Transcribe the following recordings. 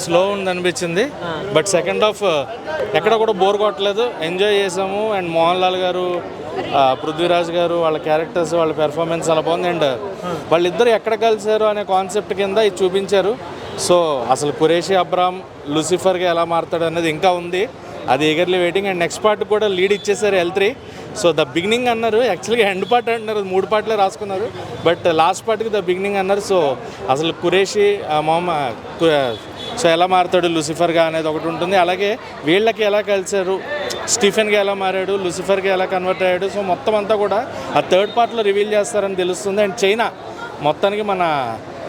Slow ఉంది అనిపించింది but second half ఎక్కడ కూడా బోర్ కొట్టలేదు. ఎంజాయ్ చేసాము. అండ్ మోహన్ లాల్ గారు పృథ్వీరాజ్ గారు వాళ్ళ క్యారెక్టర్స్ వాళ్ళ పెర్ఫార్మెన్స్ చాలా బాగుంది. అండ్ వాళ్ళిద్దరు ఎక్కడ కలిసారు అనే కాన్సెప్ట్ కింద ఇది చూపించారు. సో అసలు కురేషి అబ్రామ్ లూసిఫర్గా ఎలా మారుతాడు అనేది ఇంకా ఉంది. అది eagerly waiting and next part కూడా లీడ్ ఇచ్చేసారు L three so the beginning అన్నారు. యాక్చువల్గా ఎండ్ పార్ట్ అంటున్నారు. మూడు పార్ట్లే రాసుకున్నారు. బట్ లాస్ట్ పార్ట్కి ద బిగినింగ్ అన్నారు. సో అసలు కురేషి మొహమ్మద్ సో ఎలా మారుతాడు లూసిఫర్గా అనేది ఒకటి ఉంటుంది. అలాగే వీళ్ళకి ఎలా కలిశారు? స్టీఫెన్గా ఎలా మారాడు? లూసిఫర్గా ఎలా కన్వర్ట్ అయ్యాడు? సో మొత్తం అంతా కూడా ఆ థర్డ్ పార్ట్లో రివీల్ చేస్తారని తెలుస్తుంది. అండ్ చైనా మొత్తానికి మన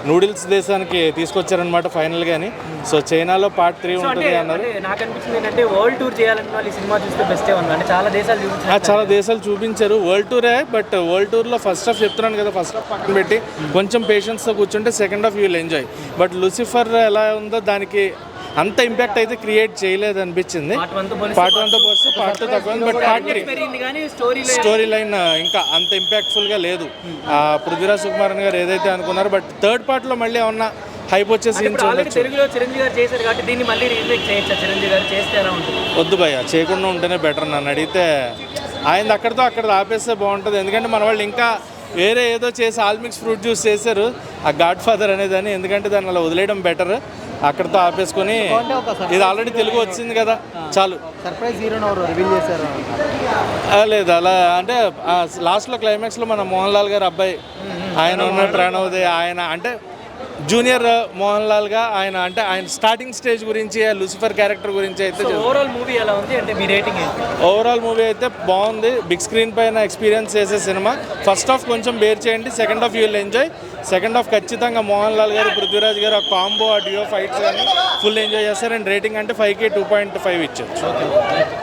నూడిల్స్ దేశానికి తీసుకొచ్చారనమాట ఫైనల్ గాని. సో చైనాలో పార్ట్ త్రీ ఉంటుంది అన్నారు. నాకు అనిపించింది ఏంటంటే వరల్డ్ టూర్ చేయాలని వాళ్ళు సినిమా చూస్తే బెస్టే ఉంది అంటే చాలా దేశాలు చూపించారు. చాలా దేశాలు చూపించారు. వరల్డ్ టూరే బట్ వరల్డ్ టూర్లో ఫస్ట్ హాఫ్ చెప్తున్నాను కదా ఫస్ట్ హాఫ్ పక్కన పెట్టి కొంచెం పేషెన్స్తో కూర్చుంటే second half you will enjoy but Lucifer ఎలా ఉందో దానికి అంత ఇంపాక్ట్ అయితే క్రియేట్ చేయలేదు అనిపించింది. పార్ట్ వన్తో పార్ట్ వన్తో పోస్తే పార్ట్ టూ తక్కువ but part three story line ఇంకా అంత ఇంపాక్ట్ఫుల్గా లేదు. ఆ, పృథ్వీరాజ్ సుకుమారన్ గారు ఏదైతే అనుకున్నారో బట్ థర్డ్ పార్ట్లో మళ్ళీ ఏమన్నా హైప్ వచ్చే సీన్స్ ఆల్రెడీ ఉండొచ్చు తెలుగులో చిరంజీవి గారు చేశారు కాబట్టి దీన్ని మళ్ళీ రీమేక్ చేయొచ్చా? చిరంజీవి గారు చేస్తే ఎలా ఉంటుంది? వద్దు భయ్య చేయకుండా ఉంటేనే బెటర్ నన్ను అడిగితే ఆయన అక్కడితో అక్కడ ఆపేస్తే బాగుంటుంది. ఎందుకంటే మన వాళ్ళు ఇంకా వేరే ఏదో చేసి ఆల్మిక్స్ ఫ్రూట్ జ్యూస్ చేశారు ఆ గాడ్ ఫాదర్ అనేదాన్ని ఎందుకంటే దాన్ని అలా వదిలేయడం బెటర్ అక్కడితో ఆపేసుకొని ఇది ఆల్రెడీ తెలుగు వచ్చింది కదా. చాలు. సర్ప్రైజ్ హీరోని ఎవరు రివీల్ చేశారు? ఆ, లేదు అలా అంటే లాస్ట్లో క్లైమాక్స్లో మన మోహన్ లాల్ గారు అబ్బాయి. ఆయన ఉన్న ప్రణవ్ది ఆయన అంటే జూనియర్ మోహన్ లాల్గా ఆయన అంటే ఆయన స్టార్టింగ్ స్టేజ్ గురించి లూసిఫర్ క్యారెక్టర్ గురించి అయితే. ఓవరాల్ మూవీ ఎలా ఉంది? అంటే మీ రేటింగ్ ఓవరాల్ మూవీ అయితే బాగుంది. బిగ్ స్క్రీన్ పైన ఎక్స్పీరియన్స్ చేసే సినిమా ఫస్ట్ హాఫ్ కొంచెం బేర్ చేయండి. Second half you will enjoy second half ఖచ్చితంగా మోహన్ లాల్ గారు పృథ్వీరాజ్ గారు ఆ కాంబో ఆ డియో ఫైట్స్ కానీ ఫుల్ ఎంజాయ్ చేస్తారు. అండ్ రేటింగ్ అంటే ఫైవ్కి టూ పాయింట్ ఫైవ్ ఇచ్చారు.